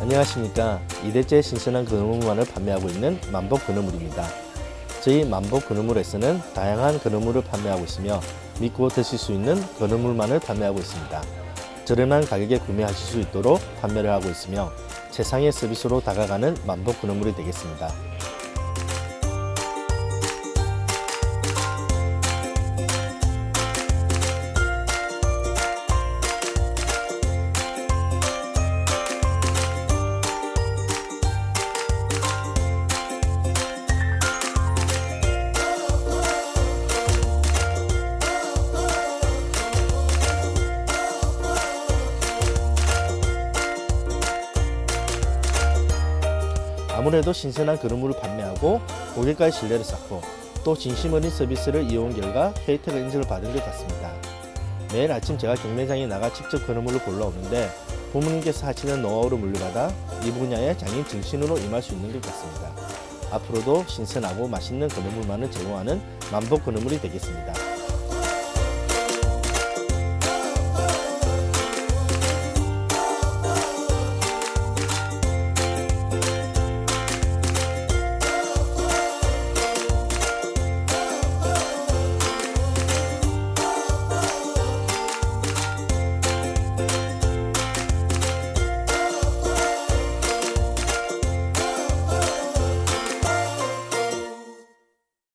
안녕하십니까. 이대째 신선한 근어물만을 판매하고 있는 만복 근어물입니다. 저희 만복 근어물에서는 다양한 근어물을 판매하고 있으며 믿고 드실 수 있는 근어물만을 판매하고 있습니다. 저렴한 가격에 구매하실 수 있도록 판매를 하고 있으며 최상의 서비스로 다가가는 만복 근어물이 되겠습니다. 아무래도 신선한 그릇물을 판매하고 고객과의 신뢰를 쌓고 또 진심 어린 서비스를 이용 결과 케이터가 인증을 받은 것 같습니다. 매일 아침 제가 경매장에 나가 직접 그릇물을 골라오는데 부모님께서 하시는 노하우를 물려받아 이 분야의 장인 정신으로 임할 수 있는 것 같습니다. 앞으로도 신선하고 맛있는 그릇물만을 제공하는 만복 그릇물이 되겠습니다.